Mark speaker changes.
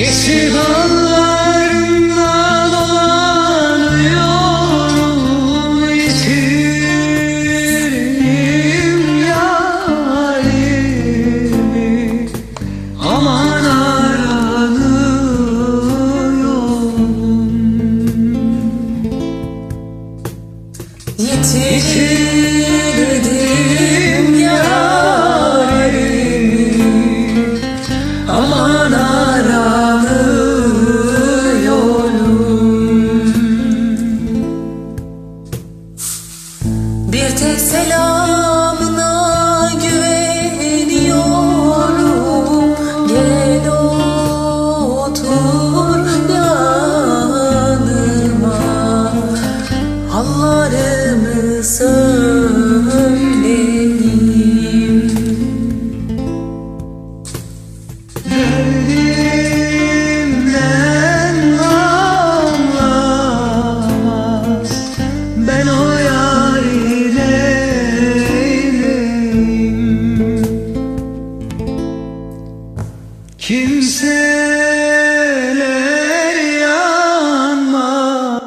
Speaker 1: Yeşil dallarında dolanıyorum Yitirdim Aman aranıyorum Yitirdim Bir tek selamına güveniyorum. Gel otur yanıma. Hallarımı söyle Kimse